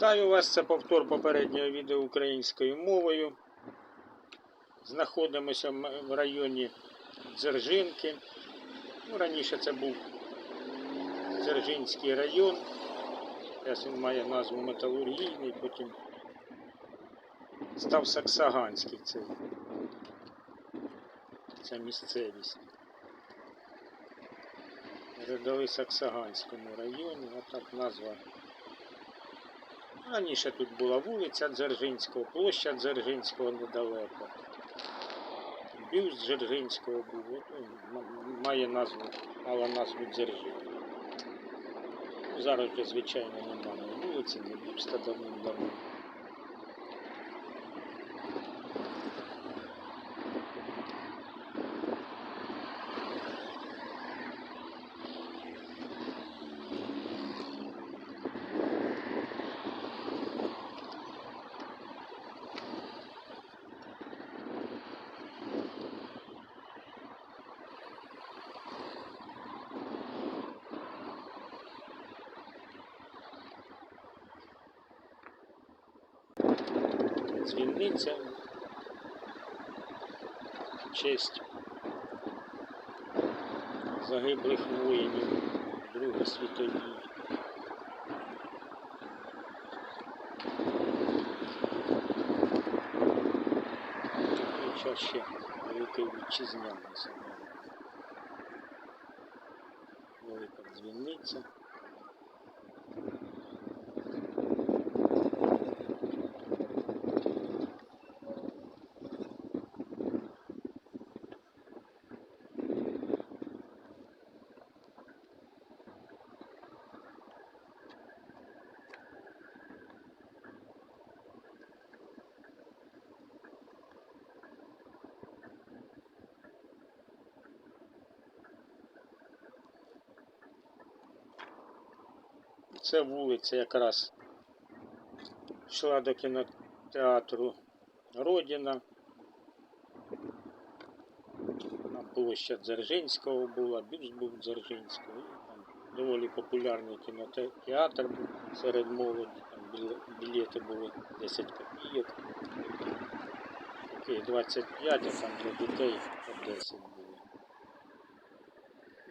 Вітаю вас, це повтор попереднього відео українською мовою. Знаходимося в районі Дзержинки. Ну, раніше це був Дзержинський район. Зараз він має назву Металургійний, потім став Саксаганський цей. Ця місцевість. Передали Саксаганському районі, а так назва Раніше тут була вулиця Дзержинського, площа Дзержинського недалеко. Бюст Дзержинського був. М- має назву, мала назву Дзержин. Ну, Зараз вже, звичайно, немає вулиці, не бюста давним-давно. Дзвіниця. В Честь загиблих воїнів Другої світовій. І час ще Великий Вітчизняний собою. Велика дзвіниця. Це вулиця якраз йшла до кінотеатру Родина. Там площа Дзержинського була, бюст був Дзержинського. Там доволі популярний кінотеатр був серед молоді. Там білети були 10 копійок. Окей, 25, а там для дітей по 10 було.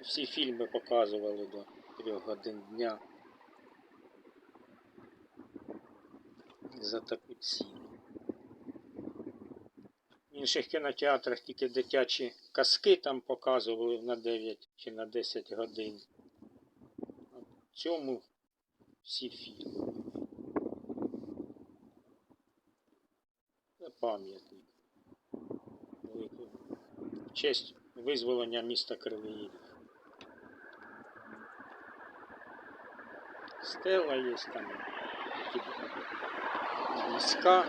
Всі фільми показували до 3 годин дня. За таку ціну. В інших кінотеатрах тільки дитячі казки там показували на 9 чи на 10 годин. А в цьому всі фільми. Це пам'ятник. В честь визволення міста Кривий Стела є там. Такі війська,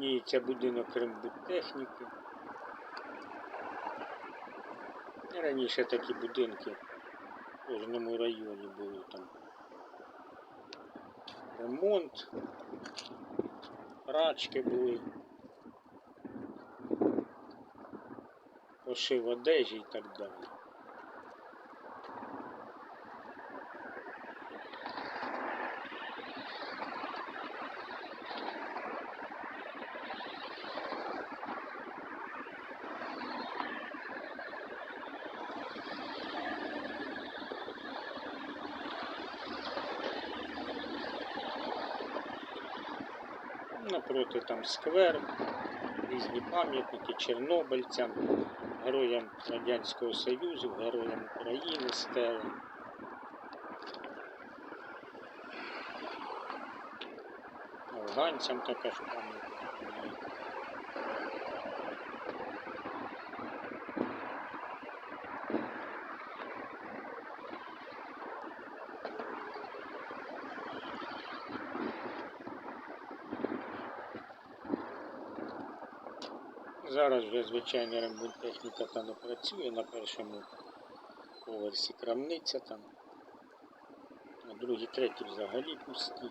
Видніється будинок Кримбудтехніки. І Раніше такі будинки в кожному районі були там. Ремонт, прачки були, пошив одежі і так далі. Напроти там сквер, різні пам'ятники чорнобильцям, героям Радянського Союзу, героям України, стели. Афганцям також пам'ятник. Зараз вже звичайно ремонттехніка там не працює на першому поверсі крамниця там. А другий, третій взагалі пусті.